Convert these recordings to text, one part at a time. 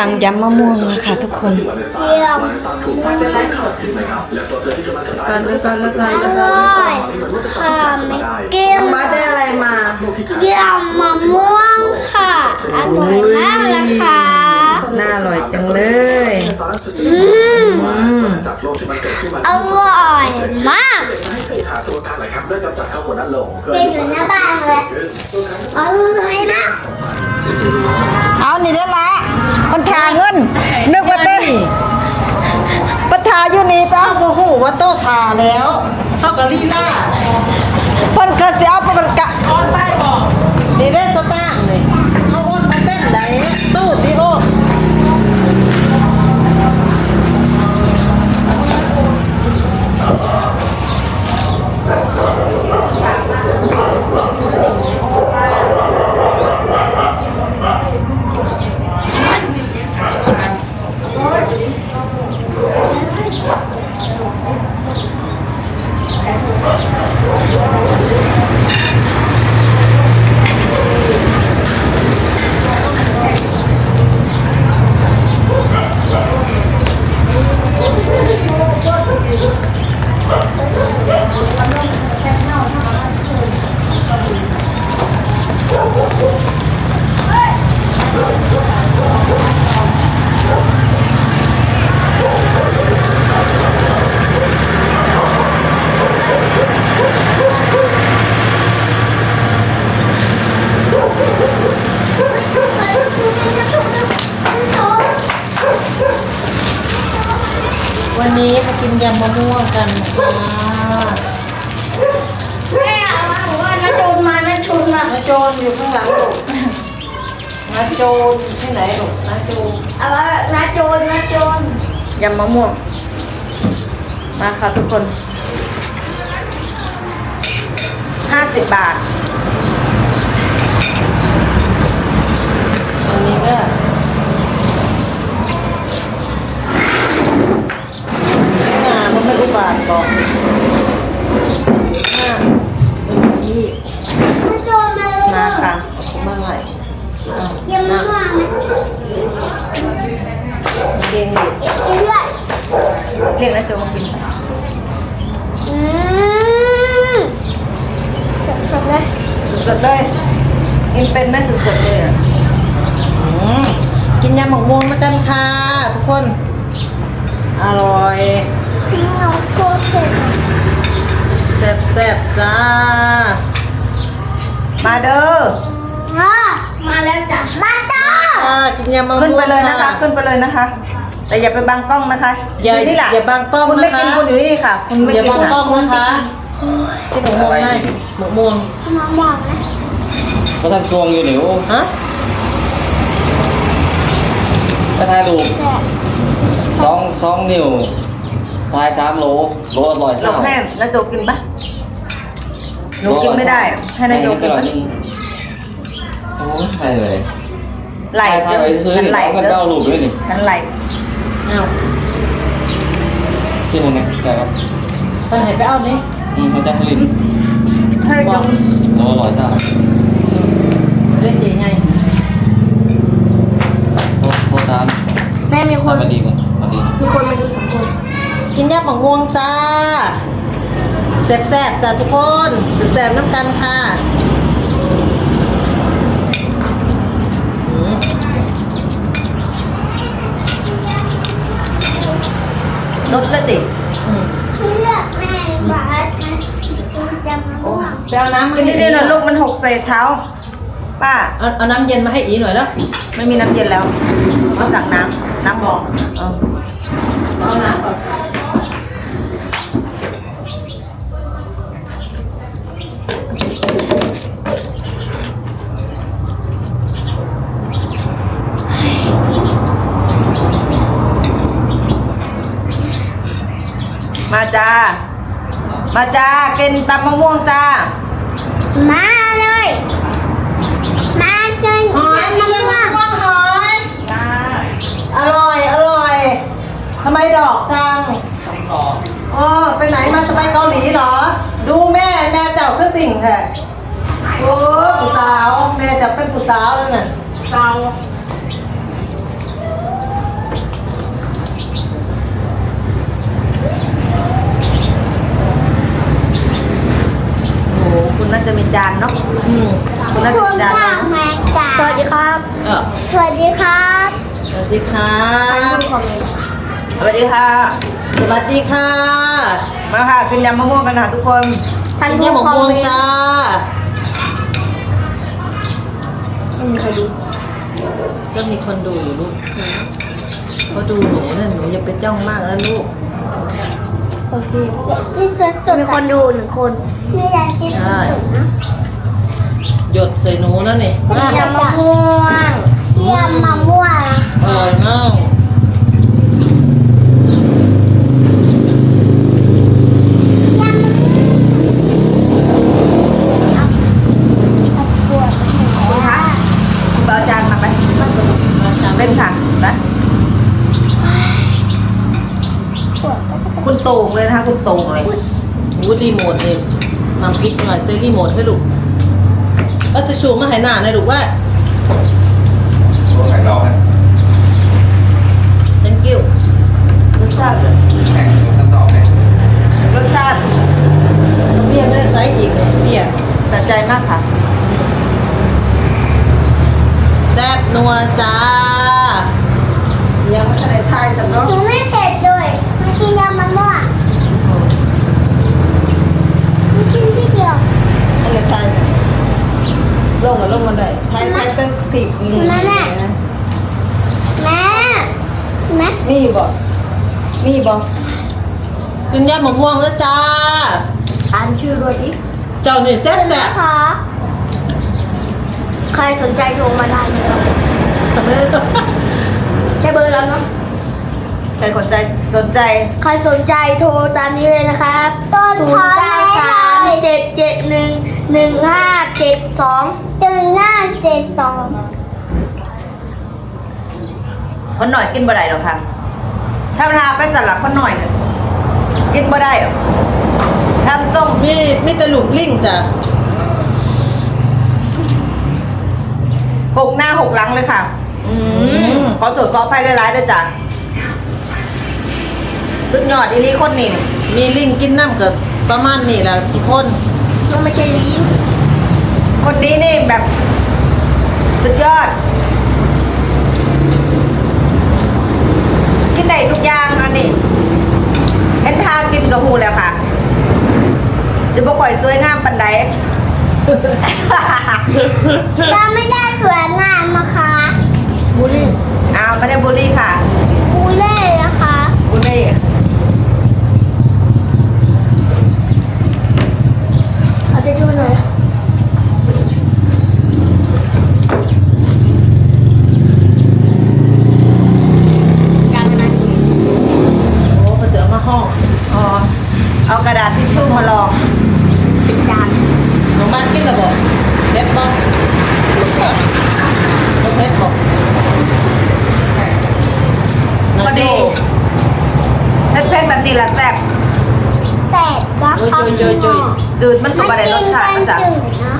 สั่งยำมะม่วงมาค่ะทุกคนเยี่ยมถูกไฟจะได้ขาดทิ้งนะครับและตัวเธอที่กำลังจะตายก่อนแล้วก่อนแล้วก่อนอแล้วก่อนร่อยค่ะไม่เกี่ยวมาได้อะไรมาเยี่ยมมะม่วงค่ะอร่อยมากเลยค่ะ น่าอร่อยจังเลยตอนนั้นฉันจะได้บอกว่าจากโลกที่มันเกิดขึ้นมาอร่อยมากให้ไปหาตัวการหน่อยครับด้วยกำจัดเจ้าคนนั้นลงเพื่อเด็กอยู่หน้าบ้านเลยอร่อยมากเอานี่ได้ละมันทาเงินนึกว่าเต้นประทาอยู่นี่ปะโอ้โหว่าโตทาแล้วเท่ากับลีลาำมะม่วงกันค่ะแม่เอามาบอกว่าน้าจูนมาน้าจูนมานาโจนอยู่ข้างหลังลูกนาโจนอยู่ที่ไหนลูกนาโจนเอามาน้าจูนน้าจูนยำมะม่วง มาค่ะทุกคนห้าสิบบาทอันนี้ก็งานมันไม่รู้บาทบอกสิบห้านี่ น้าจูนมาเลย มาค่ะ สมัครไหน ยังไม่มาไหม เก่งอยู่ เดี๋ยวด้วย เรียกนะโจมากิน อืมสดๆเลย สดๆเลยกินเป็นไหมสดๆเลยอะอืมกินยำหมกม่วงมากันค่ะทุกคน อร่อยพี่น้องโคตรเสร็จแซ่บๆจ้า มาเด้ออะมาแล้วจ้ะมาจ้าอ่ากินยำมะม่วงขึ้นไปเลยนะคะ ขึ้นไปเลยนะคะ แต่อย่าไปบังกล้องนะคะอย่านี่แหละอย่าบังกล้องคุณไม่นะคะกินคุณอยู่นี่ค่ะ คุณไม่อย่ากินบังกล้องนะคะ ที่หมกม่วงให้หมกม่วงน้องบอกนะก็ท่านทวงอยู่หนิวฮะก็ถ่ายรูปแซ่บสองสองนิ้วทรายสามโลโลละร้อยหลเศร้าบให้นายโจกินปะหนูกินไม่ได้ ให้นายโจกินร้อปะยหนึ่งโอ้ยถ่ายเลยไหลถ่ายเด้ถ่ายอไปซื้อฉันนี่ไหลเขาก็เด้อเก้ารูปด้วยนี่ฉันไหลอ้าวที่มึงเนี่ยใช่ครับตอนไหนไปเอานี่ อืมพระเจ้าสุรินทร์ให้โจโลละร้อยเศร้าเล่นยังไงโทษโทษตามแม่มีคตานมมาดีก่อนมาดีมีคนมาดูสองคน กินยำหมกม่วงจ้าแซ่บๆจ้าทุกคนแซ่บๆน้ำกันค่ะอืมลดเลยติ อืม เลือกแม่บาสมันจะมาม่วง ไปเอาน้ำกินนี่ๆหน่อยลูกมันหกใส่เท้า ป้า เอาเอาน้ำเย็นมาให้อีหน่อยแล้วไม่มีน้ำเย็นแล้วมาสั่งน้ำน้ำบอกเออเอาน้ำก่อนมาจ้า มาจ้ากินตำมะม่วงจ้า มาเลย มาจนหอยนี่ยังมะม่วงหอยจ้าอร่อย อร่อยทำไมดอกจังอ๋อไปไหนมาจะไปเกาหลีเหรอ ดูแม่แม่เจ้าคือสิ่งแท้โอ้ผู้สาว แม่จะเป็นผู้สาวแล้วน่ะสาว น่าจะมีจานเนาะอืมคุณน่าจะคุมีณจานป้าเนาะแม่จ๋าสวัสดีครับ เออสวัสดีครับสวัสดีครับสวัสดีค่ะ สวัสดีค่ะ มาค่ะกินยำมะม่วงกันค่ะทุกคนท่านนี่ผู้หมกคอมม่วงเมนต์จ้าไม่มีใครดูก็มีคนดูอยู่ลูกเขาดูหนูนั่นหนูอย่าไปจ้องมากแล้วลูก โอเคที่สุดสุดมีคนดูหนึ่งคนไม่อยากที่สุดสุดนะหยดใส่หนูนั่นนี่ยำมะม่วงเยี่ยมมะม่วงเออเน่าปวดหัว คุณคะคุณเอาจานมาไหม มาจ้า เป็นค่ะนะ ปวด คุณโต่ งเลยนะคะคุณโต่งเลยวูดรีโมทนี่นำพริกหน่อยซื้อรีโมทให้ลูกก็จะชูมาให้หน้าหนะลูกว่าตัวไข่ดอกนะ thank you รสชาติแข่งขั้นตอนเนี่ยรสชาติเบี้ยไม่ได้ไซส์อีกเลยเบี้ยสะใจมากค่ะแซ่บนัวจ้ายังไม่ทันได้ทายสำเนาะหนูไม่เผ็ดด้วยมากินยำมะม่วงมา กินที่เดียวทันได้ทายลงมาลงมาได้ทายทายตั้งสิบนี่แม่แม่แม่แม่มีบ่มีบ่กินยำมะม่วงแล้วจ้า อ่านชื่อด้วยดิ เจ้านี่แซ่บแซ่บขอใครสนใจโทรมาได้นะครับเบอร์ใช่เบอร์แล้วเนาะ ใครสนใจสนใจ ใครสนใจโทรตามนี้เลยนะครับต้นศูนทอย์นเก้าสามเจ็ดเจ็ดหนึ่งหนึ่งห้าเจ็ดสองตื่นหน้าเสร็จสองคนหน่อยกินบ่ได้หรอกค่ะถ้าทาไปสลับคนหน่อยเนี่ยกินบ่ได้หรอกทำส้มมีมีแต่ลูกลิงจ้ะหกหน้าหกหลังเลยค่ะ อืมขอตรวจขอภัยร้ายๆด้วยจ้ะ สุดยอดอีนี้คนนี่มีลิงกินน้ำกับประมาณนี้แหละทุกคนต้องไม่ใช่ลิ้นคนนี้นี่แบบ สุดยอด กินได้ทุกอย่างอันนี้เห็นทางกินกับหูแล้วค่ะเดี๋ยวบอกก่อยสวยงามปันใดเราไม่ได้สวยงามนะคะบูลลี่อ้าวไม่ได้บูลลี่ค่ะบูเล่นะคะ บูลลี่ เอาใจช่วยหน่อยยังไงโอ้กระเสือมาห้องอ๋อเอากระดาษทิชชู่มาลองเป็นจานน้องบ้านกินระบอกเล็บบ้องลูกเผ็ดลูกเผ็ดบอกพอดีเผ็ดๆแบบนี้ละแซ่บแส บนะคะโยยโยยโยยจืดมันก็มาไม่ได้รกิสนชากัตินนะจ๊ะจืดนะ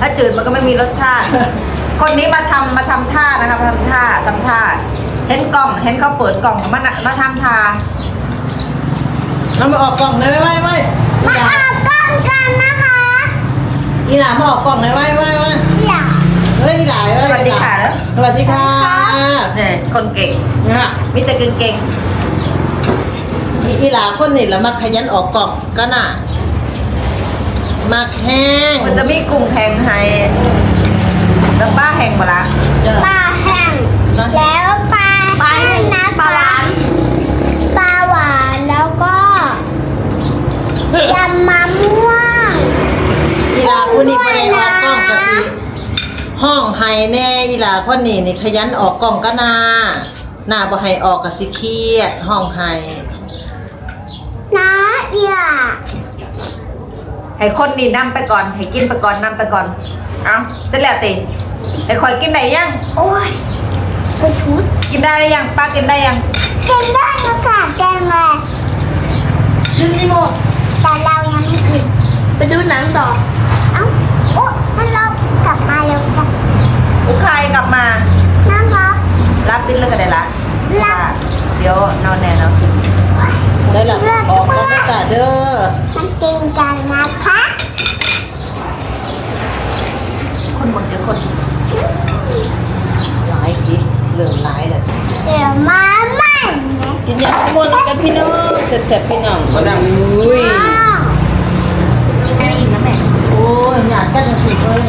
ถ้าจืดมันก็ไม่มีรสชาติ คนนี้มาทำมาทำท่านะคะมาทำท่าทำท่า เห็นกล่อง เห็นเขาเปิดกล่องมาน่ะมาทำท่าเอามาออกกล่องเลยไว้ไว้มาเอากล้องกันนะคะอีหลามาออกกล่องเลยไว้ไว้ไว้อยากเฮ้ยอีหลาเอ้ยสวัสดีค่ะสวัสดีค่ะเนี่ยคนเก่งเนี่ยมีแต่เก่งอี อีหลาคนนี่แหละมาขยันออกกล่องก็น่ะมักแห้งๆมันจะมีกุ้งแห้งให้แล้วป้าแห้งปะละเจ้าปลาแห้งนะแล้วปลาปลาแห้งนะปลาหวานปลาหวานแล้วก็ยำมะม่วงอีหลาคนนี้ไม่ได้ออกกล้องกะสิห้องไห้แน่อีหลาคนนี้นี่ขยันออกกล่องก็น่าหน้าบ่ให้ออกกะสิเครียดห้องไห้ นะเอียให้คนนี่นํไปก่อน ให้กินไปก่อนนํไปก่อน เอาเสร็จแล้วติให้คอยกินได้ยัง โอ้ยไปทุดกินได้หรือยังป้ากินได้ยังกินได้นะคะแกงเลยลืมรีโมทแต่เรายังไม่กินไปดูหนังต่อ เอ้าโอ้มันเรากลับมาแล้วกันอุคายกลับมานะคะรับติ้นเลิกกันได้ละรับเดี๋ยวนอนแน่นอนสิ ได้หลังออกก็ไม่กะเด้อฉันเก่งใจนะคะคนหมดเดี๋ยวคนหลายทีเหลือหลายเลยเดี๋ยวมาบ้านนะกินยาข้างบนกันพี่น้องเสร็จๆพี่น้องมาดังอุ้ยอิ่มแล้วแม่โอ้ยอยากกันสุดเลย